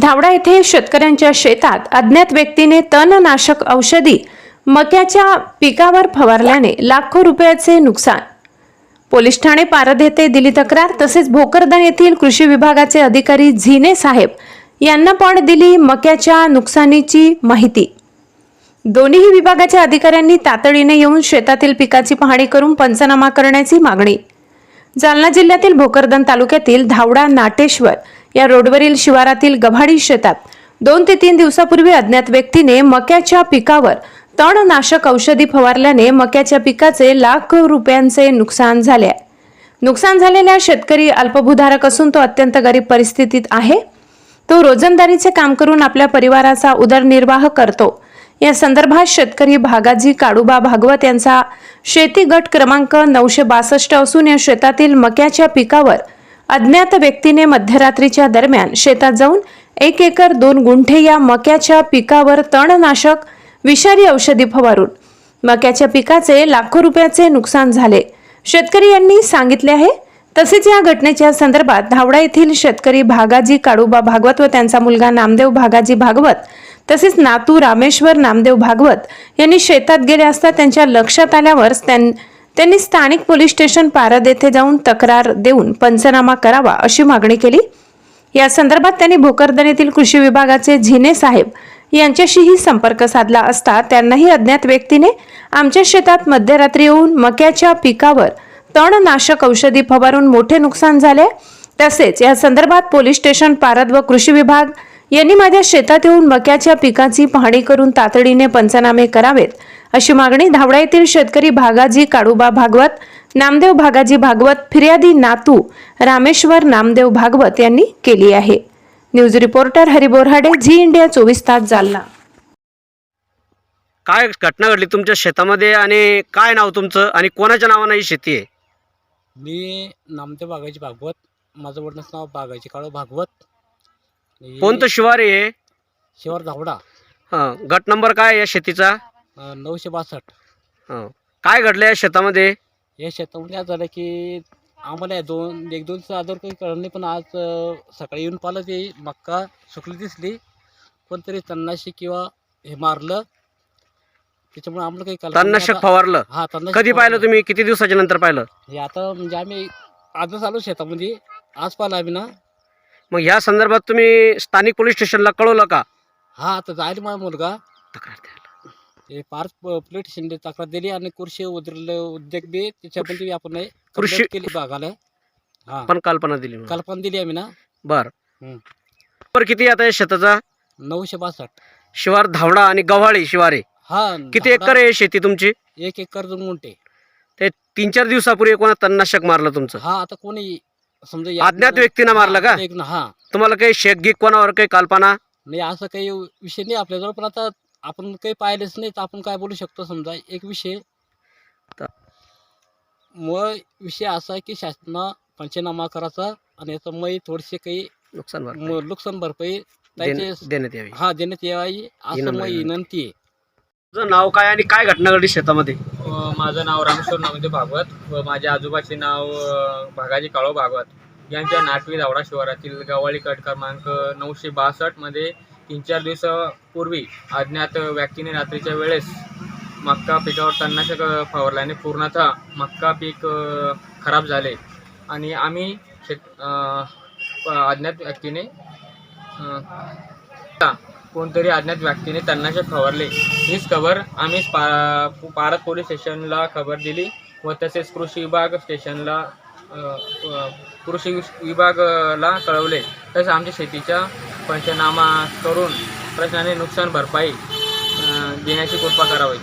धावडा येथे शेतकऱ्यांच्या शेतात अज्ञात व्यक्तीने तणनाशक औषधी मक्याच्या पिकावर फवारल्याने लाखो रुपयाचे नुकसान. पोलीस ठाणे पारद येथे दिली तक्रार तसेच भोकरदन येथील कृषी विभागाचे अधिकारी झिने साहेब यांना पण दिली मक्याच्या नुकसानीची माहिती. दोन्ही विभागाच्या अधिकाऱ्यांनी तातडीने येऊन शेतातील पिकाची पाहणी करून पंचनामा करण्याची मागणी. जालना जिल्ह्यातील भोकरदन तालुक्यातील धावडा नाटेश्वर या रोडवरील शिवारातील गव्हाडी शेतात दोन ते तीन दिवसापूर्वी अज्ञात व्यक्तीने मक्याच्या पिकावर तणनाशक औषधी फवारल्याने मक्याच्या पिकाचे लाख रुपयांचे नुकसान झाले आहे. नुकसान झालेल्या शेतकरी अल्पभूधारक असून तो अत्यंत गरीब परिस्थितीत आहे तो रोजंदारीचे काम करून आपल्या परिवाराचा उदरनिर्वाह करतो या संदर्भात शेतकरी भागाजी काडुबा भागवत यांचा शेती गट क्रमांक नऊशे बासष्ट असून या शेतातील मक्याच्या पिकावर अज्ञात व्यक्तीने मध्यरात्रीच्या दरम्यान शेतात जाऊन एक एकर दोन गुंठे या मक्याच्या पिकावर तणनाशक विषारी औषधी फवारून मक्याच्या पिकाचे लाखो रुपयाचे नुकसान झाले. शेतकरी यांनी सांगितले आहे तसेच या घटनेच्या संदर्भात धावडा येथील शेतकरी भागाजी काडुबा भागवत व त्यांचा मुलगा नामदेव भागाजी भागवत तसेच नातू रामेश्वर नामदेव भागवत यांनी शेतात गेले असता त्यांच्या लक्षात आल्यावर त्यां- त्यांनी स्थानिक पोलीस स्टेशन पारद येथे जाऊन तक्रार देऊन पंचनामा करावा अशी मागणी केली. या संदर्भात त्यांनी भोकरदन येथील कृषी विभागाचे झिने साहेब यांच्याशीही संपर्क साधला असता त्यांनाही अज्ञात व्यक्तीने आमच्या शेतात मध्यरात्री येऊन मक्याच्या पिकावर तणनाशक औषधी फवारून मोठे नुकसान झाले. तसेच या संदर्भात पोलीस स्टेशन पारद व कृषी विभाग यांनी माझ्या शेतात येऊन मक्याच्या पिकाची पाहणी करून तातडीने पंचनामे करावेत. अशी मागणी धावडा येथील शेतकरी भागाजी काडुबा भागवत नामदेव भागाजी भागवत फिर्यादी नातू रामेश्वर नामदेव भागवत यांनी केली आहे. News reporter Hari Borhade Zee India चोवीस तास जालना. काय घटना घडली तुमच्या शेतामध्ये आणि काय नाव तुमचं आणि कोणाच्या नावानं ही शेती आहे? मी नामदेव बागाची भागवत माझं वडिलांचं नाव बागाची काळो भागवत. आणि कोणतं शिवार आहे हे? शिवार धावडा. हं, गट नंबर काय आहे या शेतीचा? अं, नऊशे बासष्ट. हं. काय घडलं या शेतामध्ये? या शेतामध्ये आज झालं की आम्हाला या दोन एक दोन दिवस आदर काही कळलं नाही पण आज अं, सकाळी येऊन पाहिलं ते मक्का सुकली दिसली कोणतरी तन्नाशी किंवा हे मारलं. त्याच्यामुळे आम्हाला काही कळलं नाही. तणनाशक आता- फवारलं? हा तन्नाशक कधी पाहिलं. तुम्ही? किती दिवसाच्या नंतर पाहिलं? हे आता म्हणजे आम्ही आजच आलो शेतामध्ये. आज पाहिलं आम्ही ना. मग ह्या संदर्भात तुम्ही स्थानिक पोलीस स्टेशनला कळवलं का? हा आता जायला माझा मुलगा. तक्रार द्यायला. पार्क प्लेट शिंदे तक्रार दिली आणि कृषी उद्र उद्योग बी त्याच्यामध्ये बी आपण कृषी- केली भागाला. हा. पण कल्पना दिली म्हणून. कल्पना दिली आम्ही ना. बर. हं. बरं किती आता या शेताचा? नऊशे बासष्ट. शिवार धावडा आणि गव्हाळी शिवारे. हा किती एकर आहे शेती तुमची? एक एकर दोन गुंठे ते तीन चार दिवसापूर्वी कोणा तणनाशक मारलं तुमचं? हा आता कोणी समजा या- अज्ञात व्यक्तीनं मारलं का? हा, एक ना हा. तुम्हाला काही शेक गिक कोणावर काही कल्पना? नाही असं काही विषय नाही आपल्याजवळ पण आता आपण काही पाहिलेच नाही तर आपण काय बोलू शकतो समजा? एक विषय. त- मग विषय असा आहे की शासना पंचनामा करायचा आणि याचं मग थोडेसे काही नुकसान भरपाई. नुकसान भरपाई देण्यात यावी. हा देण्यात यावी असं विनंती मग आहे. विनंती आहे. तुझं नाव काय आणि काय घटना घडली शेतामध्ये? माझं नाव रामेश्वर नामदेव भागवत व माझ्या आजोबाचे नाव भागाजी काळो भागवत. यांच्या नाटवी धावडा शिवारातील गव्हाळी कट क्रमांक नऊशे बासष्टमध्ये तीन चार दिवसापूर्वी अज्ञात व्यक्तीने रात्रीच्या वेळेस मक्का पिकावर तणनाशक फवारल्याने पूर्णतः मक्का पीक खराब झाले. आणि आम्ही शेत अज्ञात व्यक्तीने कोणतरी अज्ञात व्यक्तीने तणनाशक फवारले. हीच खबर आम्ही पा पारत पोलीस स्टेशनला खबर दिली व तसेच कृषी विभाग स्टेशनला कृषी विस- विभागाला कळवले. तसेच आमच्या शेतीच्या पंचनामा करून प्रश्नाने नुकसान भरपाई देण्याची कृपा करावी.